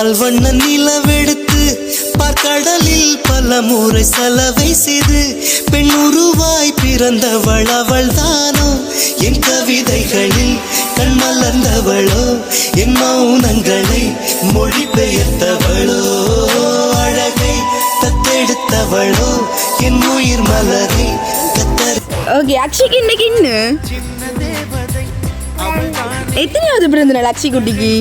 பால் வண்ண நிலவெடுத்து பார்க்கடலில் பல முறை செலவை செய்து பெண் உருவாய் பிறந்தவள் அவள் தானோ? என் கவிதைகளில் கண் மலர்ந்தவளோ? என் மௌனங்களை மொழிபெயர்த்தவளோ அழகை தத்தெடுத்தவளோ? என் உயிர் மலரை ஓகே அக்ஷய்க்கு இன்னைக்கு இன்னும் எத்தனையாவது பிறந்த நாள் அக்ஷய் குட்டிக்கு?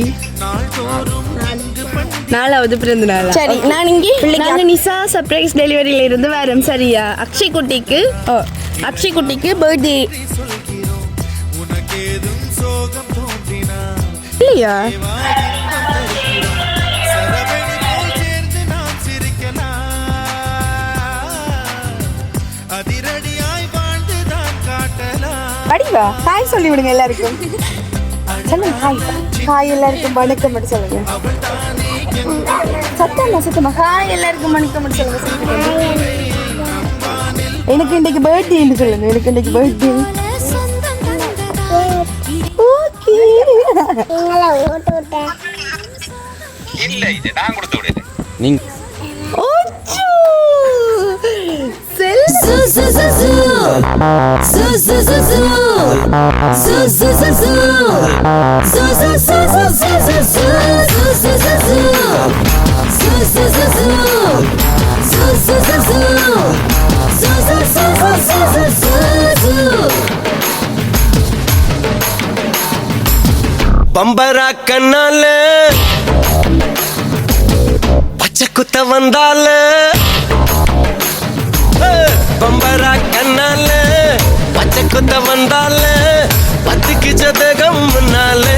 நாலாவது பிறந்த நாள் சரி நான் இங்கே நாங்க நிசா சர்ப்ரைஸ் டெலிவரியில இருந்து வரோம் சரியா? அக்ஷய் குட்டிக்கு ஓ அக்ஷய் குட்டிக்கு பர்த்டே இல்லையா? ஹாய் சொல்லி விடுங்க எல்லாருக்கும். சொல்லுங்க ஹாய் ஹாய் எல்லாருக்கும் வணக்கம் மட்டும் சொல்லுங்க. சத்தமா சத்தமா ஹாய் எல்லாருக்கும் வணக்கம் சொல்லுங்க. எனக்கு இன்னைக்கு பர்த்டேன்னு சொல்லுங்க எனக்கு இன்னைக்கு பர்த்டே ஓகே இல்ல இது நான் கொடுத்து விடுறேன் நீங்க ஓச்சோ பம்பரா கண்ணால. பச்சை குத்த வந்தால. பம்பரா கண்ணால. பச்சை குத்த வந்தால. பத்துக்கு ஜதகம் முன்னால.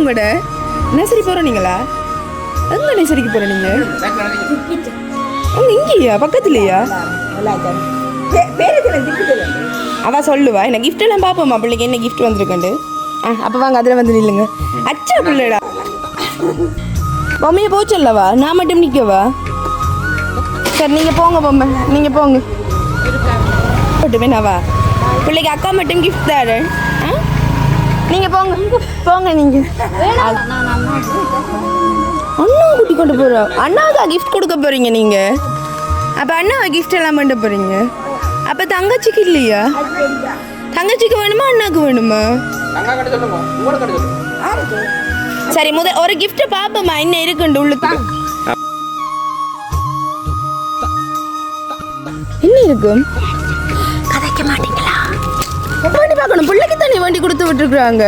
உங்களோட நர்சரி போறீங்களா எங்க நர்சரிக்கு போற நீங்க? உங்க இங்கேயா? பக்கத்துலயா? அவ சொல்லுவா என்ன gift எல்லாம் பாப்போமா? பிள்ளைக்கு என்ன gift வந்திருக்கண்டு ஆ அப்ப வாங்க அதுல வந்து நில்லுங்க. அச்சா பிள்ளைடா. பொம்மைய போச்சல்லவா? நான் மட்டும் நிக்கவா? சரி நீங்க போங்க பொம்மை. நீங்க போங்க. போட்டு வேணாவா பிள்ளைக்கு அக்கா மட்டும் gift தாரு ஆ நீங்க போங்க. போங்க நீங்க. அண்ணா கூட்டி கொண்டு போறோம் அண்ணாவுக்கு கிஃப்ட் கொடுக்க போறீங்க நீங்க. அப்ப அண்ணாவை கிஃப்ட் எல்லாம் பண்ண போறீங்க? அப்ப தங்கச்சிக்கு இல்லையா? தங்கச்சிக்கு வேணுமா அண்ணாக்கு வேணுமா? சரி முத ஒரு கிஃப்ட் பாப்போமா என்ன இருக்குண்டு உள்ளுக்கு என்ன இருக்கும் கதைக்க மாட்டீங்களா வேண்டி பார்க்கணும். பிள்ளைக்கு தானே வேண்டி கொடுத்து விட்டுருக்குறாங்க.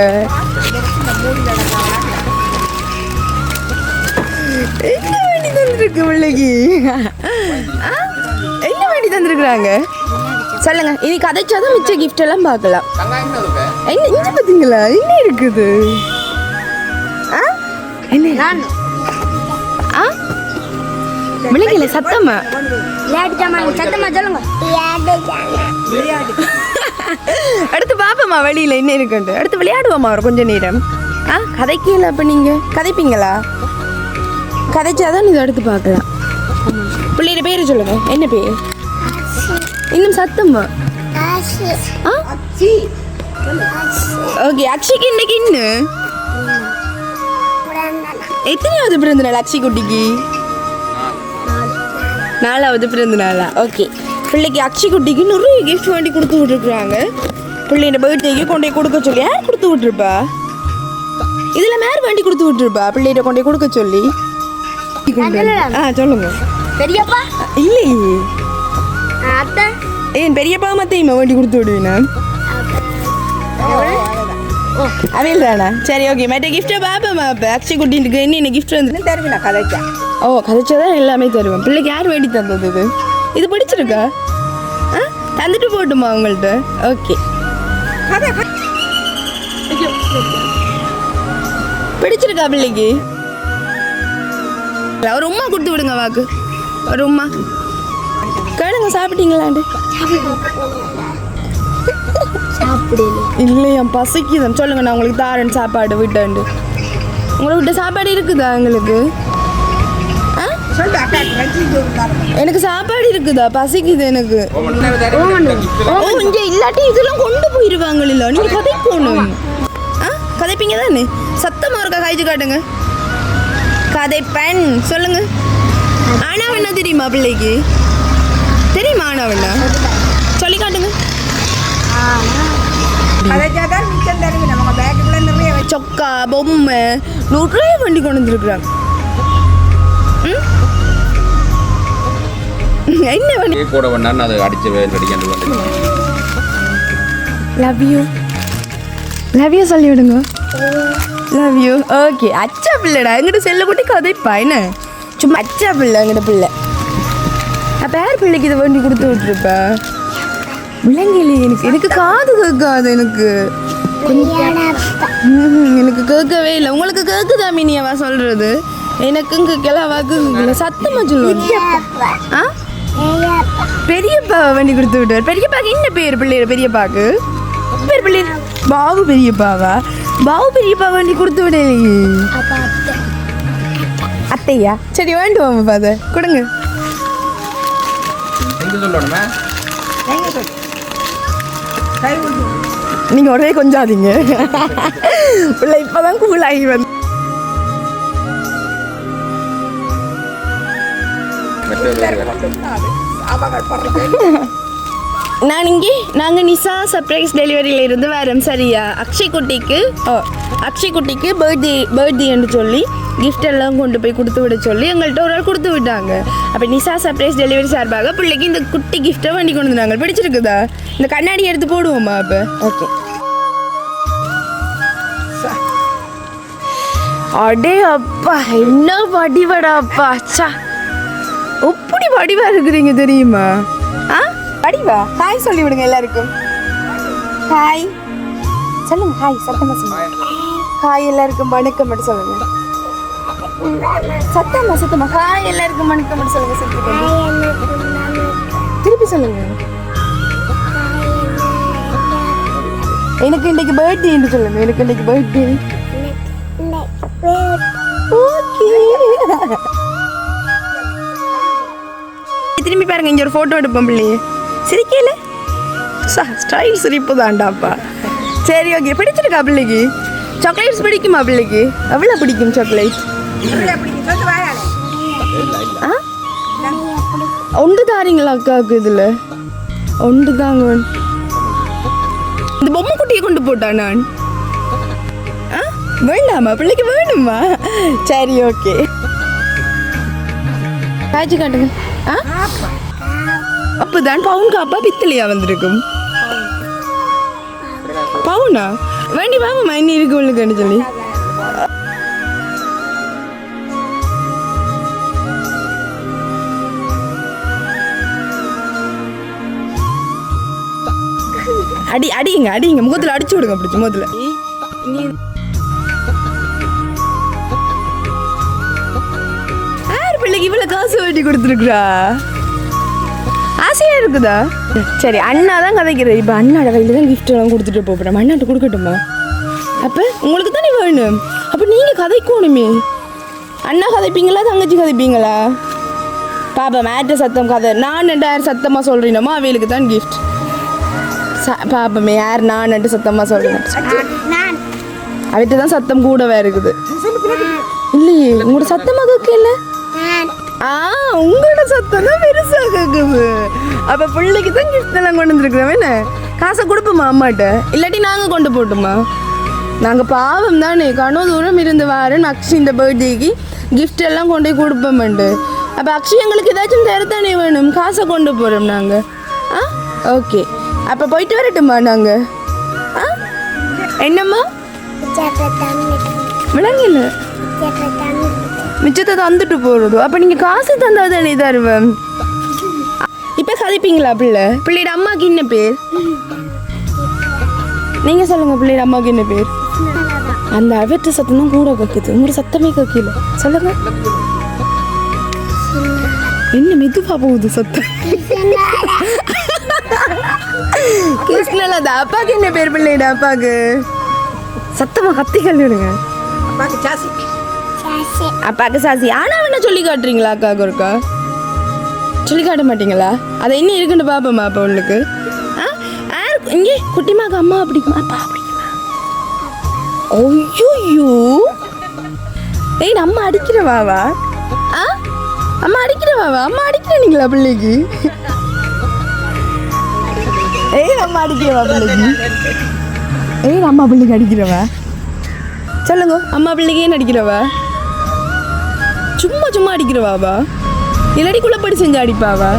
என்ன வேண்டி தந்துருக்கு பிள்ளைக்கு? ஆ? என்ன வேண்டி தந்துருக்குறாங்க? சொல்லுங்க. இனி கதைச்சாதான் மிச்ச கிஃப்ட் எல்லாம் பார்க்கலாம். தங்கா என்ன இங்க பாத்தீங்களா? என்ன இருக்குது? ஆ? என்ன? விளைக்கல சத்தமா. விளையாட்டு ஜாமான் சத்தமா சொல்லுங்க. அடுத்து பாப்போமா வெளியில என்ன இருக்குண்டு அடுத்து விளையாடுவோமா ஒரு கொஞ்ச நேரம். ஆ கதைக்கல அப்ப நீங்க கதைப்பீங்களா? கதைச்சாதான் இதை அடுத்து பார்க்கலாம். பிள்ளையோட பேரு சொல்லுங்க. என்ன பேர்? இன்னும் சத்தமா? ஆ? ஓகே அக்ஷய்க்கு இன்னைக்கு இன்னும் எத்தனையாவது பிறந்த நாள் அக்ஷய் குட்டிக்கு நாலாவது பிறந்த நாளா? ஓகே பிள்ளைக்கு அக்ஷய் குட்டிக்கு நிறைய gift வேண்டி கொடுத்து விட்டுருக்குறாங்க. பிள்ளையோட பர்த்டேக்கு கொண்டு போய் கொடுக்க சொல்லி யார் கொடுத்து விட்டுருப்பா? இதுல மேர் வேண்டி கொடுத்து விட்டுருப்பா பிள்ளைகிட்ட கொண்டு போய் கொடுக்க சொல்லி? ஆ சொல்லுங்க. பெரியப்பா? இல்லையே அத்தை. ஏன் பெரியப்பா மத்தையுமா வேண்டி கொடுத்து விடுவீனா? அவையில் தானா சரி ஓகே மற்ற கிஃப்ட்டை பார்ப்போம்மா இப்போ அக்ஷய் குட்டிக்கு என்ன என்ன கிஃப்ட் வந்து தருவினா கதைக்க. ஓ கதைச்சாதான் எல்லாமே தருவேன். பிள்ளைக்கு யார் வேண்டி தந்தது இது? இது பிடிச்சிருக்கா? ஆ தந்துட்டு போட்டுமா உங்கள்ட்ட? ஓகே. பிடிச்சிருக்கா பிள்ளைக்கு? ஒரு உமா கொடுத்து விடுங்க வாக்கு. ஒரு உமா கேளுங்க சாப்பிட்டீங்களாண்டு இல்லையா பசிக்குதான் சொல்லுங்க நான் உங்களுக்கு தாரேன் சாப்பாடு விட்டாண்டு உங்களை விட்ட சாப்பாடு இருக்குதா எங்களுக்கு? எனக்கு சாப்பாடு இருக்குதா? பசிக்குது எனக்கு. இல்லாட்டி இதெல்லாம் கொண்டு போயிருவாங்களா. நீங்க கதைக்கணும். ஆ கதைப்பீங்க தானே? சத்தமா இருக்கா? காய்ச்சி காட்டுங்க. கதைப்பெண் சொல்லுங்க. ஆனாவண்ணா தெரியுமா பிள்ளைக்கு? தெரியுமா ஆனாவண்ணா? சொல்லி காட்டுங்க. நம்ம சொக்கா பொம்மை நிறைய வண்டி கொண்டு வந்துருக்குறாங்க. என்ன கூட வேணான்னு அதை அடிச்சு வந்து லவ் யூ லவ் யூ சொல்லி விடுங்க. லவ் யூ ஓகே அச்சா பிள்ளைடா. எங்கிட்ட செல்ல போட்டு கதைப்பா என்ன? சும்மா அச்சா பிள்ளை எங்கிட்ட பிள்ளை. அப்போ யார் பிள்ளைக்கு இதை வண்டி கொடுத்து விட்டுருப்பா? விலங்கிலி எனக்கு எனக்கு காது கேட்காது எனக்கு. எனக்கு கேட்கவே இல்லை. உங்களுக்கு கேட்குதா மினியாவா சொல்றது? எனக்கும் கேட்கல அவாக்கும் கேட்கல. சத்தமா சொல்லுவாங்க ஆ? பெரியப்பா வண்டி கொடுத்து விட்டார். பெரியப்பாக்கு என்ன பேர் பிள்ளைய பெரியப்பாக்கு? பேர் பிள்ளை பாபு பெரியப்பாவா? பாபு பெரியப்பா வண்டி கொடுத்து விடலையே. அத்தையா? சரி வேண்டுவோம் பாத கொடுங்க. எங்க சொல்லணுமே? கை விட்டு நீங்க உடனே கொஞ்சாதீங்க. பிள்ளை இப்பதான் கூலாகி வந்து நான் இங்கே நாங்கள் நிசா சர்ப்ரைஸ் டெலிவரியில இருந்து வரோம் சரியா? அக்ஷய் குட்டிக்கு ஓ அக்ஷய் குட்டிக்கு பர்த்டே பர்த்டேன்னு சொல்லி gift எல்லாம் கொண்டு போய் கொடுத்து விட சொல்லி எங்கள்கிட்ட ஒரு ஆள் கொடுத்து விட்டாங்க. அப்போ நிசா சர்ப்ரைஸ் டெலிவரி சார்பாக பிள்ளைக்கு இந்த குட்டி கிஃப்ட்டை வண்டி கொண்டு வந்தாங்க. பிடிச்சிருக்குதா? இந்த கண்ணாடி எடுத்து போடுவோமா அப்போ? ஓகே. அடே அப்பா என்ன வடிவடா அப்பா? அச்சா எப்படி வடிவா இருக்கிறீங்க தெரியுமா? ஆ? வடிவா? ஹாய் சொல்லி விடுங்க எல்லாருக்கும். ஹாய் சொல்லுங்க ஹாய் சத்தமா சொல்லுங்க. ஹாய் எல்லாருக்கும் வணக்கம் மட்டும் சொல்லுங்க. சத்தமா சத்தமா. ஹாய் எல்லாருக்கும் வணக்கம் மட்டும் சொல்லுங்க சத்தமா திருப்பி சொல்லுங்க. எனக்கு இன்னைக்கு பர்த்டேன்னு சொல்லுங்க. எனக்கு இன்னைக்கு பர்த்டே ஓகே திரும்பி பாருங்க இங்க ஒரு போட்டோ எடுப்போம் பிள்ளையே சிரிக்கல? ஸ்டைல் சிரிப்பு தாண்டாப்பா. சரி ஓகே பிடிச்சிருக்கா பிள்ளைக்கு? சாக்லேட்ஸ் பிடிக்குமா பிள்ளைக்கு? எவ்வளோ பிடிக்கும் சாக்லேட் ஆ? ஒன்று தாரீங்களா அக்காவுக்கு இதில்? ஒன்று தாங்க இந்த பொம்மை குட்டியை கொண்டு போட்டா நான். ஆ? வேண்டாமா? பிள்ளைக்கு வேணுமா? சரி ஓகே காய்ச்சி காட்டுங்க. அப்போதான் பவுன் காப்பா பித்தளையா வந்திருக்கும். பவுனா? வண்டி வாங்கம்மா மண்ணி இருக்கு உள்ளுக்குன்னு சொல்லி. அடி அடிங்க அடிங்க. முகத்துல அடிச்சு விடுங்க பிடிச்சி முகத்துல காசு வெட்டி கொடுத்துருக்குறா. ஆசையா இருக்குதா? சரி அண்ணா தான் கதைக்கிறது. இப்போ அண்ணாட கையில் தான் gift எல்லாம் கொடுத்துட்டு போகிறோம் அண்ணாட்ட கொடுக்கட்டுமா? அப்போ உங்களுக்கு தானே வேணும். அப்போ நீங்கள் கதைக்கணுமே. அண்ணா கதைப்பீங்களா தங்கச்சி கதைப்பீங்களா? பாப்பா மேட்ட சத்தம் கதை. நான் ரெண்டாயிரம் சத்தமாக சொல்கிறீனமோ அவைகளுக்கு தான் கிஃப்ட் பாப்பமே யார் நான் ரெண்டு சத்தமாக சொல்கிறேன் அவர்கிட்ட தான் சத்தம் கூடவே இருக்குது? இல்லையே உங்களோட சத்தமாக கேட்கல? ஆ உங்களோட சத்தம் தான் பெருசாக கேட்குது அப்போ பிள்ளைக்கு தான் கிஃப்ட் எல்லாம் கொண்டு வந்துருக்குறோம் என்ன? காசை கொடுப்போமா அம்மாட்ட? இல்லாட்டி நாங்கள் கொண்டு போட்டுமா? நாங்கள் பாவம் தானே கனவு தூரம் இருந்து வாரன் அக்ஷி இந்த பர்த்டேக்கு கிஃப்ட் எல்லாம் கொண்டு போய் கொடுப்போம்ண்டு அப்போ அக்ஷி எங்களுக்கு ஏதாச்சும் தரத்தானே வேணும் காசை கொண்டு போகிறோம் நாங்கள் ஆ ஓகே. அப்போ போயிட்டு வரட்டுமா நாங்கள் ஆ என்னம்மா? விளங்கல மிச்சத்தை தந்துட்டு போகிறது அப்போ நீங்கள் காசு தந்தா தானே தருவேன் இப்போ எப்பயுமே கதைப்பீங்களா பிள்ளை? பிள்ளையோட அம்மாக்கு என்ன பேர்? நீங்க சொல்லுங்க பிள்ளையோட அம்மாக்கு என்ன பேர்? அந்த அவற்ற சத்தமும் கூட கேக்குது. உங்களோட சத்தமே கேட்கல சொல்லுங்க. என்ன மெதுவா போகுது சத்தம்? கிருஷ்ணல அது அப்பாக்கு என்ன பேர் பிள்ளையோட அப்பாக்கு? சத்தமா கத்தி கல்லுடுங்க அப்பாக்கு சாசி ஆனா என்ன சொல்லி காட்டுறீங்களா அக்காவுக்கு ஒருக்கா சொல்லி காட்ட மாட்டீங்களா? அதை இன்னும் இருக்குன்னு பாப்போமா அப்போ உங்களுக்கு? ஆ? ஆ, இங்கே குட்டிமாக்கு அம்மா பிடிக்குமா? அப்பா பிடிக்குமா? ஐயோ ஏய் அம்மா அடிக்கிறவாவா ஆ? அம்மா அடிக்கிறவாவா அம்மா அடிக்கிறீங்களா பிள்ளைக்கு? ஏய் அம்மா அடிக்கிறவா பிள்ளைக்கு? ஏய் அம்மா பிள்ளைக்கு அடிக்கிறவா? சொல்லுங்க. அம்மா பிள்ளைக்கு ஏன் அடிக்கிறவா? சும்மா சும்மா அடிக்கிறவாவா? இல்லாடி குள்ளப்படி செஞ்சு அடிப்பாவா?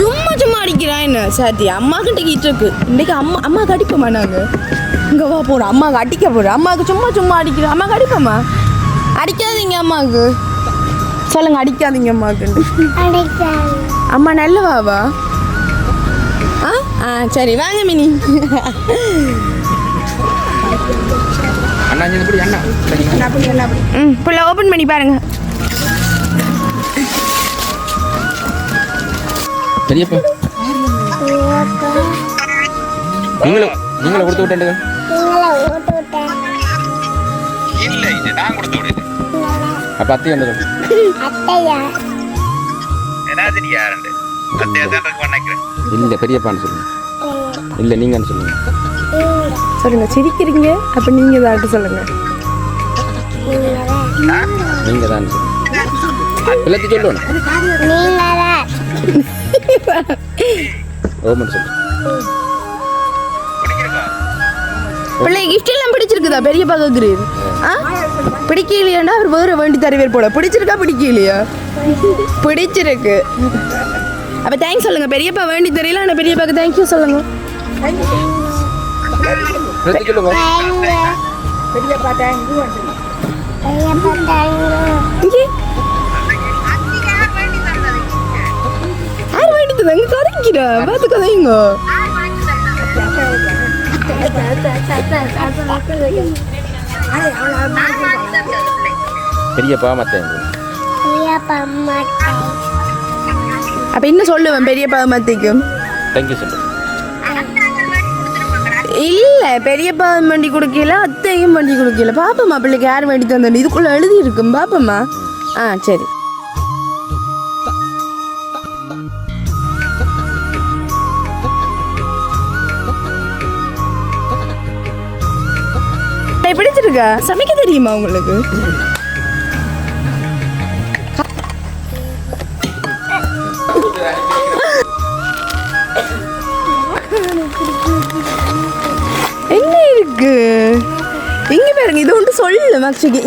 சும்மா சும்மா அடிக்கிறா என்ன? சாத்தி அம்மா கிட்ட இருக்கு இன்னைக்கு அம்மா அம்மாவுக்கு அடிப்போமா நாங்கள் இங்கே வா போகிறோம் அம்மாவுக்கு அடிக்க போகிறோம் அம்மாவுக்கு சும்மா சும்மா அடிக்கிறோம். அம்மாவுக்கு அடிப்போமா? அடிக்காதீங்க அம்மாவுக்கு சொல்லுங்க அடிக்காதீங்க அம்மாவுக்கு அம்மா நல்லவாவா ஆ? ஆ சரி வாங்க மினி. ம் பிள்ளை ஓப்பன் பண்ணி பாருங்க. பெரியப்பா. நீங்களும் நீங்களும் கொடுத்து விட்டேன் அப்ப அத்தையும் வந்து இல்ல பெரியப்பான்னு சொல்லுங்க இல்ல நீங்கன்னு சொல்லுங்க. சொல்லுங்க சிரிக்கிறீங்க? அப்ப நீங்க தான் சொல்லுங்க. நீங்க தான் சொல்லுங்க எல்லாத்தையும் சொல்லணும் ஓமன் சொல்லு. பிள்ளை கிஃப்ட் எல்லாம் பிடிச்சிருக்குதா? பெரிய பகக்கிறீர் ஆ? பிடிக்கலையாண்டா அவர் வேற வேண்டி தருவேர் போல. பிடிச்சிருக்கா பிடிக்கலையா? பிடிச்சிருக்கு. அப்ப தேங்க்ஸ் சொல்லுங்க. பெரியப்பா வேண்டி தெரியல ஆனா பெரியப்பாக்கு தேங்க்யூ சொல்லுங்க. எல்லாத்தையும் சொல்லுங்க இங்கே. யார் வேண்டி தந்தாங்க கதைக்கிறா. பார்த்து கதைங்க. பெரியப்பா மத்தேன் அப்ப என்ன சொல்லுவேன் பெரியப்பா மத்திக்கும் தேங்க்யூ சொல்லுங்க இல்ல பெரியப்பா வண்டி கொடுக்கல அத்தையும் வண்டி கொடுக்கல. பாப்பம்மா பிள்ளைக்கு யார் வண்டி தந்தோம் இதுக்குள்ள எழுதி இருக்கும் பாப்பம்மா. ஆ சரி. பிடிச்சிருக்கா? சமைக்க தெரியுமா உங்களுக்கு? இருக்கு. இங்க பாருங்க இது ஒன்று சொல்லு மக்ஷிக்கு.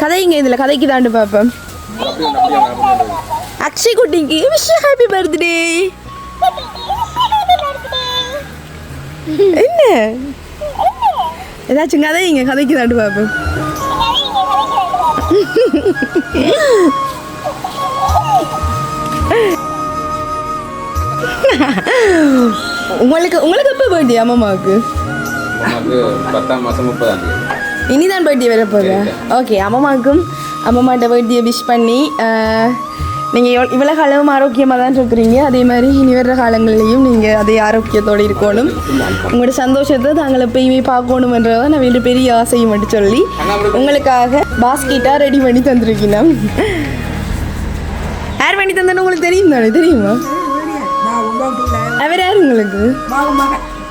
கதைங்க இதுல கதைக்கு தாண்டு ஒன்று. அக்ஷய் குட்டிக்கு விஷ் ஹாப்பி பர்த்டே என்ன? ஏதாச்சும் கதைங்க கதைக்கு தாண்டு பாப்போம். உங்களுக்கு உங்களுக்கு எப்போ பர்த்டே அம்மாவுக்கு? பத்தாம் மாதம் முப்பதாம் இனிதான் பர்த்டே வர போகுது ஓகே அம்மாவுக்கும் அம்மாட்ட பர்த்டே விஷ் பண்ணி நீங்கள் இவ்வளோ காலமும் ஆரோக்கியமாக தான் இருக்கிறீங்க. அதே மாதிரி இனி வர்ற காலங்களிலையும் நீங்கள் அதே ஆரோக்கியத்தோடு இருக்கணும். உங்களோட சந்தோஷத்தை நாங்கள் எப்பயுமே பார்க்கணுன்றதை நான் வேண்டிய பெரிய ஆசையும் மட்டும் சொல்லி உங்களுக்காக பாஸ்கெட்டாக ரெடி பண்ணி தந்திருக்கணும் யார் பண்ணி தந்தேன்னு உங்களுக்கு தெரியும்? தானே தெரியுமா அவர் யார் உங்களுக்கு?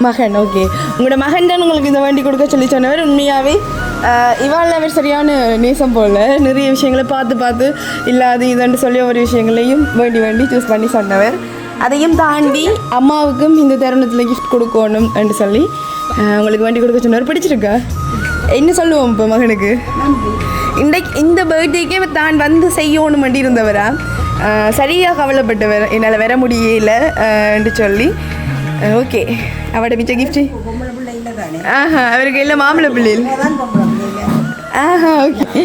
மகன் ஓகே உங்களோட மகன் தான் உங்களுக்கு இந்த வண்டி கொடுக்க சொல்லி சொன்னவர் உண்மையாகவே இவாள் அவர் சரியான நேசம் போல். நிறைய விஷயங்களை பார்த்து பார்த்து இல்லாது இதுன்னு சொல்லி ஒவ்வொரு விஷயங்களையும் வேண்டி வேண்டி சூஸ் பண்ணி சொன்னவர். அதையும் தாண்டி அம்மாவுக்கும் இந்த தருணத்தில் கிஃப்ட் கொடுக்கணும் என்று சொல்லி உங்களுக்கு வண்டி கொடுக்க சொன்னவர் பிடிச்சிருக்கா? என்ன சொல்லுவோம் இப்போ மகனுக்கு? இன்றைக்கு இந்த பர்த்டேக்கே தான் வந்து செய்யணும் வண்டி இருந்தவரா? சரியாக கவலைப்பட்டவர் கவலைப்பட்டு வர என்னால் வர முடியல என்று சொல்லி ஓகே. அவட மிச்ச கிஃப்ட் ஆஹா அவருக்கு இல்லை. மாம்பழ பிள்ளைகள் ஆஹா ஓகே.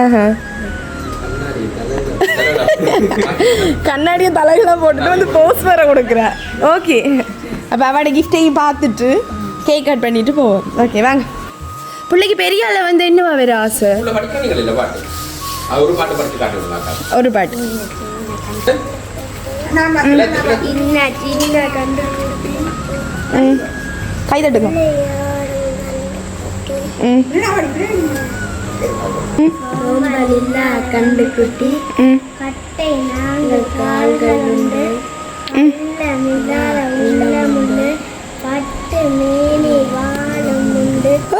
ஆஹா. கண்ணாடியை தலைகளாக போட்டுட்டு வந்து போஸ் வேற கொடுக்குறேன் ஓகே. அப்போ அவட கிஃப்டையும் பார்த்துட்டு கேக் கட் பண்ணிட்டு போவோம். ஓகே வாங்க. பிள்ளைக்கு பெரிய ஆளை வந்து என்னவா வேற ஆசை? ஒரு பாட்டு. கை தட்டுங்க ம். கட்டை நாங்கள் கால்கள் உண்டு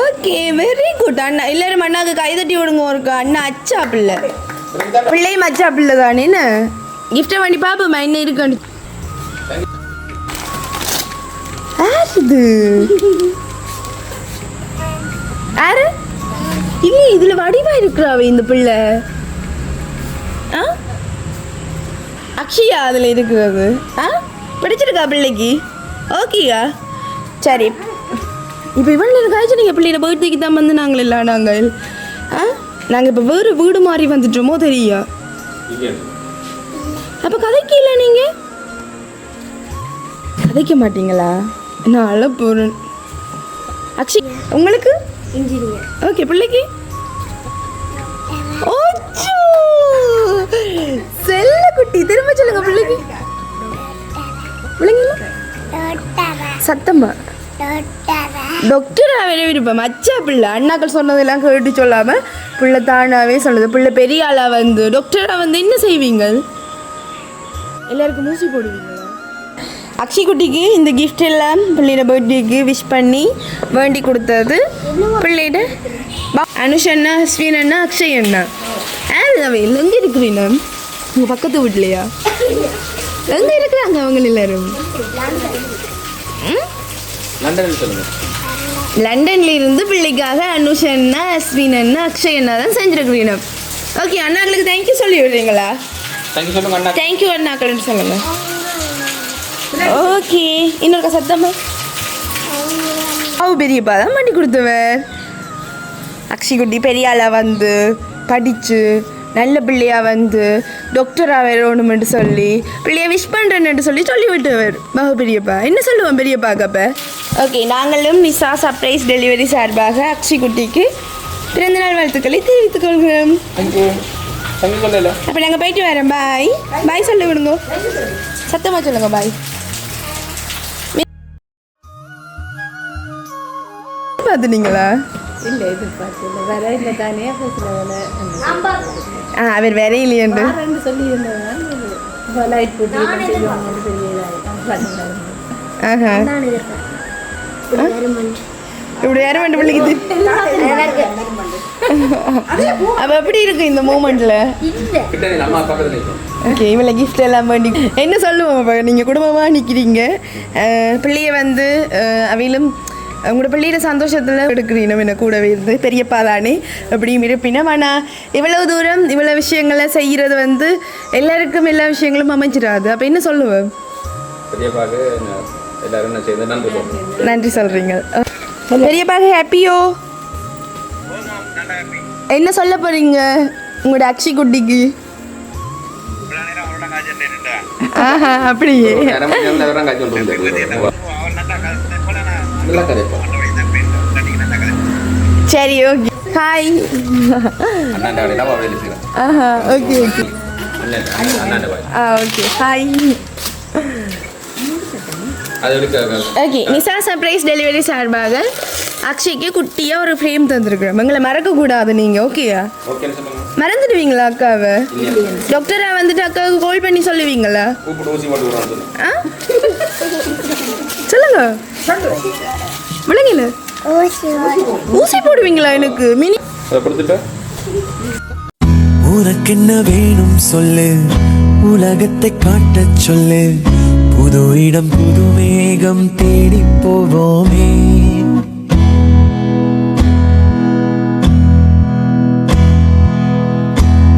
ஓகே வெரி குட் அண்ணா எல்லாரும் அண்ணாக்கு கை தட்டி விடுங்க ஒரு அண்ணா அச்சா பிள்ளை பிள்ளையும் அச்சா பிள்ளை தானேன்னு கிஃப்டை பண்ணி பாப்போம்மா என்ன இருக்குன்னு யார் இது யாரு? இல்லை இதுல வடிவா இருக்கிறாவே இந்த பிள்ளை. ஆ? அக்ஷயா அதில் இருக்கிறது ஆ? பிடிச்சிருக்கா பிள்ளைக்கு? ஓகேயா? சரி. இப்போ இவன் காய்ச்சி நீங்கள் பிள்ளையோட பர்த்டேக்கு தான் வந்து நாங்கள் இல்லை நாங்கள்? ஆ? நாங்கள் இப்போ வேறு வீடு மாறி வந்துட்டோமோ தெரியா அப்போ கதைக்கு இல்லை நீங்கள் கதைக்க மாட்டீங்களா? நான் அழ போகிறேன் அக்ஷய் உங்களுக்கு? இன்ஜினியர். ஓகே பிள்ளைக்கு? ஓச்சோ! செல்ல குட்டி திரும்ப சொல்லுங்க பிள்ளைக்கு. பிள்ளைங்களா சத்தமா? டாக்டர் வேற விருப்பம் அச்சா பிள்ளை. அண்ணாக்கள் சொன்னதெல்லாம் கேட்டு சொல்லாம பிள்ளை தானாவே சொன்னது. பிள்ளை பெரிய ஆளா வந்து டாக்டரா வந்து என்ன செய்வீங்க எல்லாருக்கும் ஊசி போடுவீங்களா அக்ஷய் குட்டிக்கு இந்த gift எல்லாம் பிள்ளையோட பர்த்டேக்கு விஷ் பண்ணி வேண்டி கொடுத்தது பிள்ளையோட பா- அனுஷ் அண்ணா அஸ்வின் அண்ணா அக்ஷய் அண்ணா அவையில் எங்கே இருக்கிறீங்க? உங்கள் பக்கத்து வீட்லையா? எங்கே இருக்கிறாங்க அவங்க எல்லாரும்? லண்டனில் சொல்லுங்க. லண்டன்ல இருந்து பிள்ளைக்காக அனுஷ் அண்ணா அஸ்வின் அண்ணா அக்ஷய் அண்ணா தான் செஞ்சுருக்கிறீங்க. ஓகே அண்ணாக்களுக்கு தேங்க்யூ சொல்லி விடுறீங்களா? தேங்க்யூ சொல்லுங்க அண்ணா. தேங்க்யூ அண்ணாக்கள்னு சொல்லுங்க. ஓகே இன்னொரு சத்தமா? அவ பெரியப்பா தான் பண்ணி கொடுத்தவர் அக்ஷய் குட்டி பெரிய ஆளா வந்து படித்து நல்ல பிள்ளையா வந்து டாக்டராக வரணுமென்று சொல்லி பிள்ளைய விஷ் பண்ணுறேன்னு சொல்லி சொல்லி விட்டவர் மக பெரியப்பா. என்ன சொல்லுவோம் பெரியப்பாக்கு அப்போ? ஓகே நாங்களும் நிசா சர்ப்ரைஸ் டெலிவரி சார்பாக அக்ஷய் குட்டிக்கு பிறந்தநாள் வாழ்த்துக்களை தெரிவித்துக் கொள்கிறோம். அப்போ நாங்கள் போயிட்டு வரோம் பாய் பாய் சொல்ல விடுங்க சத்தமாக சொல்லுங்க பாய் பார்த்துனீங்களா ஆ அவர் வேற இல்லையண்டு ஆஹா இப்படி யாரும் ரெண்டு பிள்ளைக்கு அப்போ எப்படி இருக்கு இந்த மூமெண்ட்ல ஓகே இவளை gift எல்லாம் வேண்டி என்ன சொல்லுவோம் இப்போ நீங்கள் குடும்பமாக நிற்கிறீங்க பிள்ளைய வந்து அவையிலும் உங்களோட பிள்ளையோட சந்தோஷத்தில் எடுக்கிறீங்க. என்ன கூடவே இருந்து பெரியப்பா தானே அப்படியும் இருப்பினும். ஆனால் இவ்வளவு தூரம் இவ்வளோ விஷயங்களை செய்கிறது வந்து எல்லாருக்கும் எல்லா விஷயங்களும் அமைஞ்சிடாது. அப்போ என்ன சொல்லுவேன் நன்றி சொல்கிறீங்க பெரியப்பாக ஹாப்பியோ என்ன சொல்ல போகிறீங்க உங்களோட அக்ஷி குட்டிக்கு. ஆஹா அப்படியே. நேரம் நேரம் காய்ச்சி கொண்டு நல்லா கதைப்பா சரி ஓகே ஹாய் அண்ணாண்ட வேலையில அவள் வேலை செய்யலாம் ஆஹா ஓகே ஓகே அண்ணன் அண்ணாண்ட வாய் ஆ ஓகே ஹாய் அது எடுக்க ஓகே நிசா சர்ப்ரைஸ் டெலிவரி சார்பாக அக்ஷய்க்கு குட்டியாக ஒரு ஃப்ரேம் தந்துருக்குறோம் எங்களை மறக்கக்கூடாது நீங்கள் ஓகேயா மறந்துடுவீங்களா அக்காவை டாக்டரா வந்துட்டு அக்காவுக்கு கால் பண்ணி சொல்லுவீங்களா ஆ சொல்லுங்க விளங்கல ஊசி போடுவீங்களா எனக்கு மினி கொடுத்துட்டு உனக்கென்ன வேணும் சொல்லு உலகத்தை காட்டச் சொல்லு புது இடம் புது வேகம் தேடி போவோமே.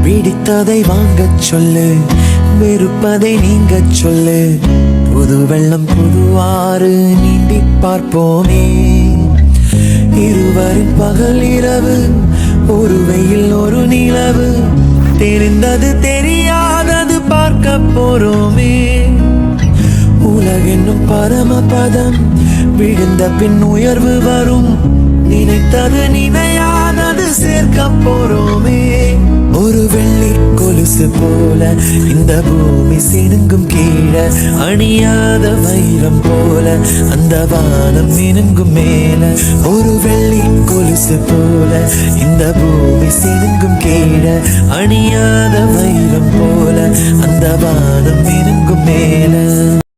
பிடித்ததை வாங்கச் சொல்லு வெறுப்பதை நீங்க சொல்லு. புது வெள்ளம் புதுவாறு நீந்தி பார்ப்போமே. இருவரின் பகல் இரவு ஒரு வெயில் ஒரு நிலவு. தெரிந்தது தெரியாதது பார்க்க போறோமே. உலகென்னும் பரமபதம். விழுந்த பின் உயர்வு வரும். நினைத்தது நினையானது சேர்க்க போறோமே. ஒரு வெள்ளி கொலுசு போல இந்த பூமி சினுங்கும் கீழே அணியாத வைரம் போல அந்த வானம் மினுங்கும் மேல. ஒரு வெள்ளி கொலுசு போல இந்த பூமி சினுங்கும் கீழே அணியாத வைரம் போல அந்த வானம் மினுங்கும் மேல.